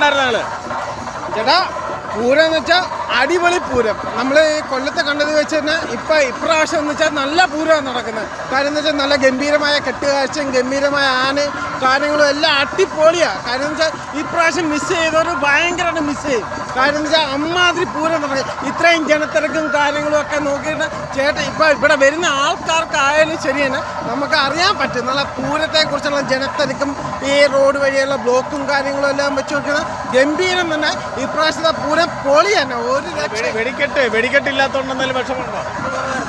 ഉണ്ടായിരുന്ന ആൾ ചേട്ടാ പൂരം വെച്ചാൽ അടിപൊളി പൂരം. നമ്മൾ ഈ കൊല്ലത്തെ കണ്ടത് വെച്ച് തന്നെ ഇപ്പം ഇപ്രാവശ്യം എന്ന് വെച്ചാൽ നല്ല പൂരമാണ് നടക്കുന്നത് കാര്യം എന്ന് വെച്ചാൽ നല്ല ഗംഭീരമായ കെട്ടുകാഴ്ചയും ഗംഭീരമായ ആന കാര്യങ്ങളും എല്ലാം അടിപൊളിയാണ് കാര്യം എന്ന് വെച്ചാൽ ഇപ്രാവശ്യം മിസ് ചെയ്തവർ ഭയങ്കരമായിട്ട് മിസ് ചെയ്യും. കാര്യം എന്ന് വെച്ചാൽ അമ്മാതിരി പൂരം നടക്കും ഇത്രയും ജനത്തിരക്കും കാര്യങ്ങളും ഒക്കെ നോക്കിയിട്ട് ചേട്ടൻ ഇപ്പം ഇവിടെ വരുന്ന ആൾക്കാർക്കായാലും ശരി തന്നെ നമുക്ക് അറിയാൻ പറ്റും. നല്ല പൂരത്തെക്കുറിച്ചുള്ള ജനത്തിരക്കും ഈ റോഡ് വഴിയുള്ള ബ്ലോക്കും കാര്യങ്ങളും എല്ലാം വെച്ച് നോക്കുന്നത് ഗംഭീരം തന്നെ ഇപ്രാവശ്യത്തെ പൂരം പൊളി തന്നെ വെടിക്കെട്ട് വെടിക്കെട്ടില്ലാത്തോണ്ട് എന്തെങ്കിലും വിഷമമുണ്ടോ?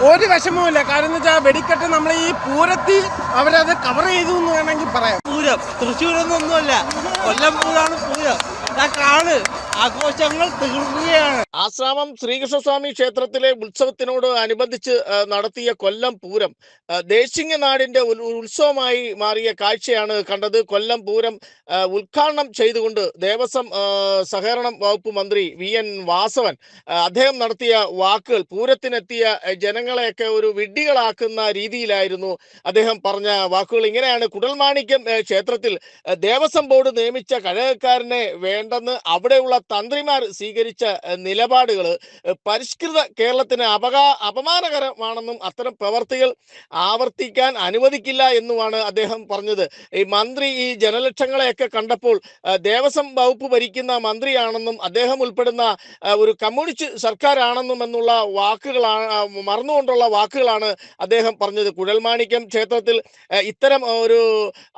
ഒരു വിഷമവുമില്ല. കാരണം എന്ന് വെച്ചാൽ വെടിക്കെട്ട് നമ്മൾ ഈ പൂരത്തിൽ അവരത് കവർ ചെയ്തു എന്ന് വേണമെങ്കിൽ പറയാം. പൂരം. തൃശ്ശൂരൊന്നും ഒന്നുമല്ല. കൊല്ലം പൂരാണ് പൂരം. കാണ് ആഘോഷങ്ങൾ തീർക്കുകയാണ് ആശ്രാമം ശ്രീകൃഷ്ണസ്വാമി ക്ഷേത്രത്തിലെ ഉത്സവത്തിനോട് അനുബന്ധിച്ച് നടത്തിയ കൊല്ലം പൂരം ദേശിംഗ നാടിന്റെ ഉത്സവമായി മാറിയ കാഴ്ചയാണ് കണ്ടത്. കൊല്ലം പൂരം ഉദ്ഘാടനം ചെയ്തുകൊണ്ട് ദേവസ്വം സഹകരണം വകുപ്പ് മന്ത്രി വി എൻ വാസവൻ അദ്ദേഹം നടത്തിയ വാക്കുകൾ പൂരത്തിനെത്തിയ ജനങ്ങളെയൊക്കെ ഒരു വിഡ്ഢികളാക്കുന്ന രീതിയിലായിരുന്നു അദ്ദേഹം പറഞ്ഞ വാക്കുകൾ. ഇങ്ങനെയാണ് കുടൽമാണിക്യം ക്ഷേത്രത്തിൽ ദേവസ്വം ബോർഡ് നിയമിച്ച കഴകക്കാരനെ വേണ്ടെന്ന് അവിടെയുള്ള തന്ത്രിമാർ സ്വീകരിച്ച നിലപാടുകൾ പരിഷ്കൃത കേരളത്തിന് അപകാ അപമാനകരമാണെന്നും അത്തരം പ്രവർത്തികൾ ആവർത്തിക്കാൻ അനുവദിക്കില്ല എന്നുമാണ് അദ്ദേഹം പറഞ്ഞത്. ഈ മന്ത്രി ഈ ജനലക്ഷങ്ങളെയൊക്കെ കണ്ടപ്പോൾ ദേവസ്വം വകുപ്പ് ഭരിക്കുന്ന മന്ത്രിയാണെന്നും അദ്ദേഹം ഉൾപ്പെടുന്ന ഒരു കമ്മ്യൂണിസ്റ്റ് സർക്കാരാണെന്നും എന്നുള്ള വാക്കുകളാണ് മറന്നുകൊണ്ടുള്ള വാക്കുകളാണ് അദ്ദേഹം പറഞ്ഞത്. കുഴൽമാണിക്യം ക്ഷേത്രത്തിൽ ഇത്തരം ഒരു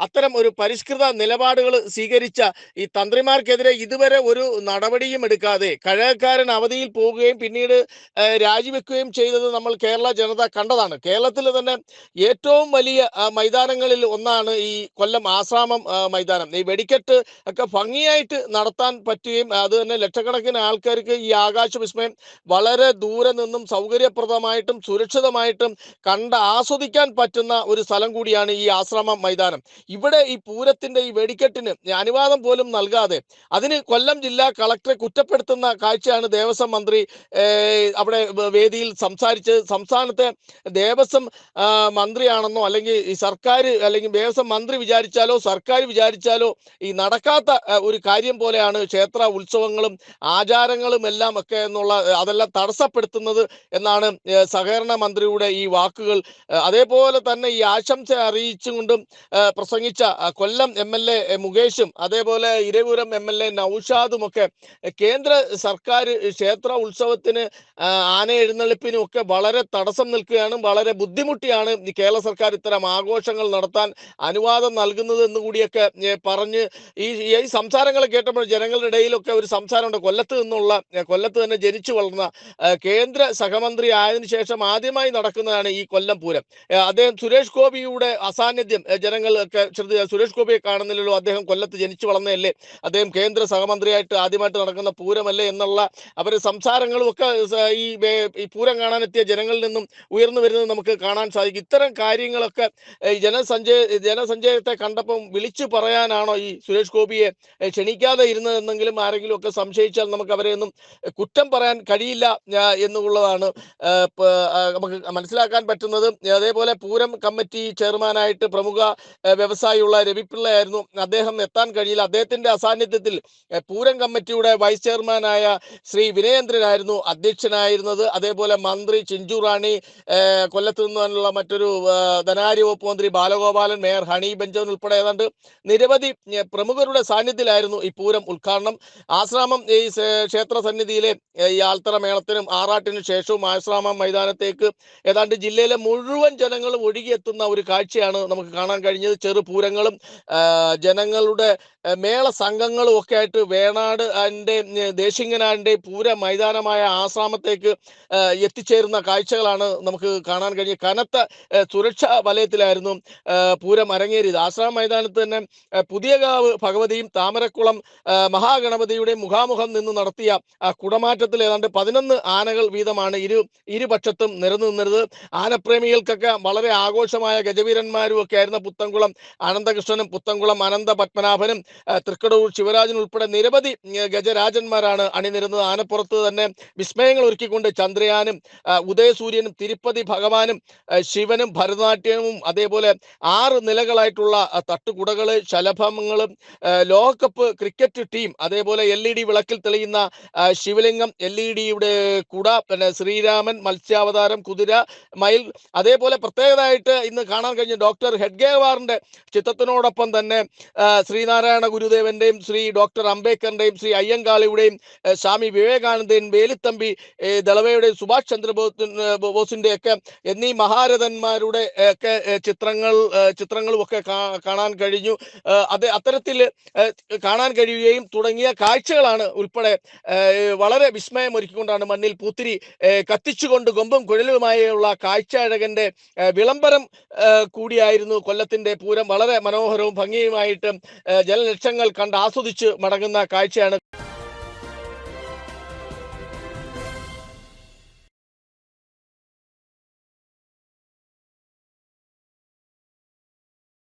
അത്തരം ഒരു പരിഷ്കൃത നിലപാടുകൾ സ്വീകരിച്ച ഈ തന്ത്രിമാർക്കെതിരെ ഇതുവരെ ഒരു നടപടിയും എടുക്കാതെ കഴകക്കാരൻ അവധിയിൽ പോവുകയും പിന്നീട് രാജിവെക്കുകയും ചെയ്തത് നമ്മൾ കേരള ജനത കണ്ടതാണ്. കേരളത്തിൽ തന്നെ ഏറ്റവും വലിയ മൈതാനങ്ങളിൽ ഒന്നാണ് ഈ കൊല്ലം ആശ്രാമം മൈതാനം. ഈ വെടിക്കെട്ട് ഒക്കെ ഭംഗിയായിട്ട് നടത്താൻ പറ്റുകയും അത് തന്നെ ലക്ഷക്കണക്കിന് ആൾക്കാർക്ക് ഈ ആകാശ വിസ്മയം വളരെ ദൂരെ നിന്നും സൗകര്യപ്രദമായിട്ടും സുരക്ഷിതമായിട്ടും കണ്ട് ആസ്വദിക്കാൻ പറ്റുന്ന ഒരു സ്ഥലം കൂടിയാണ് ഈ ആശ്രമം മൈതാനം. ഇവിടെ ഈ പൂരത്തിന്റെ ഈ വെടിക്കെട്ടിന് അനുവാദം പോലും നൽകാതെ അതിന് കൊല്ലം ജില്ലാ കളക്ടറെ കുറ്റപ്പെടുത്തുന്ന കാഴ്ചയാണ് ദേവസ്വം മന്ത്രി അവിടെ വേദിയിൽ സംസാരിച്ച് സംസ്ഥാനത്തെ ദേവസ്വം മന്ത്രിയാണെന്നോ അല്ലെങ്കിൽ ഈ സർക്കാർ അല്ലെങ്കിൽ ദേവസ്വം മന്ത്രി വിചാരിച്ചാലോ സർക്കാർ വിചാരിച്ചാലോ ഈ നടക്കാത്ത ഒരു കാര്യം പോലെയാണ് ക്ഷേത്ര ഉത്സവങ്ങളും ആചാരങ്ങളും എല്ലാം ഒക്കെ എന്നുള്ള അതെല്ലാം തടസ്സപ്പെടുത്തുന്നത് എന്നാണ് സഹകരണ മന്ത്രിയുടെ ഈ വാക്കുകൾ. അതേപോലെ തന്നെ ഈ ആശംസ അറിയിച്ചുകൊണ്ടും പ്രസംഗിച്ച കൊല്ലം എം എൽ എ മുകേഷും അതേപോലെ ഇരവിപുരം എം എൽ എ നൌഷാദും ഒക്കെ കേന്ദ്ര സർക്കാർ ക്ഷേത്ര ഉത്സവത്തിന് ആന എഴുന്നള്ളിപ്പിനും ഒക്കെ വളരെ തടസ്സം നിൽക്കുകയാണ് വളരെ ബുദ്ധിമുട്ടിയാണ് കേരള സർക്കാർ ഇത്തരം ആഘോഷങ്ങൾ നടത്താൻ അനുവാദം നൽകുന്നത് എന്ന് കൂടിയൊക്കെ പറഞ്ഞ് ഈ ഈ സംസാരങ്ങൾ കേട്ടപ്പോൾ ജനങ്ങളുടെ ഇടയിലൊക്കെ ഒരു സംസാരമുണ്ട്. കൊല്ലത്ത് നിന്നുള്ള കൊല്ലത്ത് തന്നെ ജനിച്ചു വളർന്ന കേന്ദ്ര സഹമന്ത്രി ആയതിനു ശേഷം ആദ്യമായി നടക്കുന്നതാണ് ഈ കൊല്ലം പൂരം. അദ്ദേഹം സുരേഷ് ഗോപിയുടെ അസാന്നിധ്യം ജനങ്ങളൊക്കെ ശ്രദ്ധ സുരേഷ് ഗോപിയെ കാണുന്നില്ലല്ലോ അദ്ദേഹം കൊല്ലത്ത് ജനിച്ചു വളർന്നതല്ലേ? അദ്ദേഹം കേന്ദ്ര സഹമന്ത്രിയായിട്ട് ആദ്യമായിട്ട് നടക്കുന്ന പൂരമല്ലേ എന്നുള്ള അവർ സംസാരങ്ങളും ഒക്കെ ഈ ഈ പൂരം കാണാനെത്തിയ ജനങ്ങളിൽ നിന്നും ഉയർന്നു വരുന്നത് നമുക്ക് കാണാൻ സാധിക്കും. ഇത്തരം കാര്യങ്ങളൊക്കെ ജനസഞ്ചയ ജനസഞ്ചയത്തെ കണ്ടപ്പം വിളിച്ചു പറയാനാണോ ഈ സുരേഷ് ഗോപിയെ ക്ഷണിക്കാതെ ഇരുന്നതെന്നെങ്കിലും ആരെങ്കിലും ഒക്കെ സംശയിച്ചാൽ നമുക്ക് അവരെ ഒന്നും കുറ്റം പറയാൻ കഴിയില്ല എന്നുള്ളതാണ് നമുക്ക് മനസ്സിലാക്കാൻ പറ്റുന്നത്. അതേപോലെ പൂരം കമ്മിറ്റി ചെയർമാനായിട്ട് പ്രമുഖ വ്യവസായിയുള്ള രവിപിള്ളയായിരുന്നു. അദ്ദേഹം എത്താൻ കഴിയില്ല. അദ്ദേഹത്തിന്റെ അസാന്നിധ്യത്തിൽ പൂരം പൂരം കമ്മിറ്റിയുടെ വൈസ് ചെയർമാനായ ശ്രീ വിനയേന്ദ്രനായിരുന്നു അധ്യക്ഷനായിരുന്നത്. അതേപോലെ മന്ത്രി ചിഞ്ചു റാണി കൊല്ലത്ത് നിന്നുള്ള മറ്റൊരു ഏഹ്, ധനകാര്യ വകുപ്പ് മന്ത്രി ബാലഗോപാലൻ മേയർ ഹണി ബെഞ്ചൻ ഉൾപ്പെടെ ഏതാണ്ട് നിരവധി പ്രമുഖരുടെ സാന്നിധ്യത്തിലായിരുന്നു ഈ പൂരം ഉദ്ഘാടനം. ആശ്രാമം ഈ ക്ഷേത്ര സന്നിധിയിലെ ഈ ആൽത്തറ മേളത്തിനും ആറാട്ടിനു ശേഷവും ആശ്രാമം മൈതാനത്തേക്ക് ഏതാണ്ട് ജില്ലയിലെ മുഴുവൻ ജനങ്ങളും ഒഴുകിയെത്തുന്ന ഒരു കാഴ്ചയാണ് നമുക്ക് കാണാൻ കഴിഞ്ഞത്. ചെറുപൂരങ്ങളും ജനങ്ങളുടെ മേള സംഘങ്ങളും ഒക്കെ ആയിട്ട് വേണാട് അതിന്റെ ദേശിങ്ങനാന്റെ പൂര മൈതാനമായ ആശ്രാമത്തേക്ക് ആ, എത്തിച്ചേരുന്ന കാഴ്ചകളാണ് നമുക്ക് കാണാൻ കഴിഞ്ഞത്. കനത്ത സുരക്ഷാ വലയത്തിലായിരുന്നു പൂരം അരങ്ങേറിയത്. ആശ്രാമ മൈതാനത്ത് തന്നെ പുതിയകാവ് ഭഗവതിയും താമരക്കുളം മഹാഗണപതിയുടെ മുഖാമുഖം നിന്ന് നടത്തിയ കുടമാറ്റത്തിൽ ഏതാണ്ട് പതിനൊന്ന് ആനകൾ വീതമാണ് ഇരു ഇരുപക്ഷത്തും നിരന്നു നിന്നത്. ആനപ്രേമികൾക്കൊക്കെ വളരെ ആഘോഷമായ ഗജവീരന്മാരും ഒക്കെ ആയിരുന്ന പുത്തൻകുളം അനന്തകൃഷ്ണനും പുത്തൻകുളം അനന്ത പത്മനാഭനും തൃക്കടൂർ ശിവരാജൻ ഉൾപ്പെടെ നിരവധി ഗജരാജന്മാരാണ് അണിനിരുന്നത്. ആനപ്പുറത്ത് തന്നെ വിസ്മയങ്ങൾ ഒരുക്കിക്കൊണ്ട് ചന്ദ്രയാനും ഉദയസൂര്യനും തിരുപ്പതി ഭഗവാനും ശിവനും ഭരതനാട്യവും അതേപോലെ ആറ് നിലകളായിട്ടുള്ള തട്ടുകുടകൾ ശലഭങ്ങളും ലോകകപ്പ് ക്രിക്കറ്റ് ടീം അതേപോലെ എൽ ഇ ഡി വിളക്കിൽ തെളിയുന്ന ശിവലിംഗം എൽ ഇ ഡിയുടെ കുട പിന്നെ ശ്രീരാമൻ മത്സ്യാവതാരം കുതിര മയിൽ അതേപോലെ പ്രത്യേകതയായിട്ട് ഇന്ന് കാണാൻ കഴിഞ്ഞ ഡോക്ടർ ഹെഡ്ഗേവാറിന്റെ ചിത്രത്തിനോടൊപ്പം തന്നെ ആ, ശ്രീനാരായണ ഗുരുദേവന്റെയും ശ്രീ ഡോക്ടർ അംബേദ്കറിന്റെയും ശ്രീ അയ്യങ്കാളിയുടെയും സ്വാമി വിവേകാനന്ദൻ വേലുത്തമ്പി ദളവയുടെ സുഭാഷ് ചന്ദ്രബോസ് ബോസിന്റെ ഒക്കെ എന്നീ മഹാരഥന്മാരുടെ ഒക്കെ ചിത്രങ്ങൾ ചിത്രങ്ങളും ഒക്കെ കാണാൻ കഴിഞ്ഞു. അത് അത്തരത്തിൽ കാണാൻ കഴിയുകയും തുടങ്ങിയ കാഴ്ചകളാണ് ഉൾപ്പെടെ വളരെ വിസ്മയം ഒരുക്കിക്കൊണ്ടാണ് മണ്ണിൽ പൂത്തിരി കത്തിച്ചുകൊണ്ട് കൊമ്പും കുഴലുമായുള്ള കാഴ്ചഴകന്റെ വിളംബരം കൂടിയായിരുന്നു കൊല്ലത്തിന്റെ പൂരം. വളരെ മനോഹരവും ഭംഗിയുമായിട്ട് ഏ, ജനലക്ഷങ്ങൾ കണ്ട് ആസ്വദിച്ച് മടങ്ങുന്ന കാഴ്ചയാണ്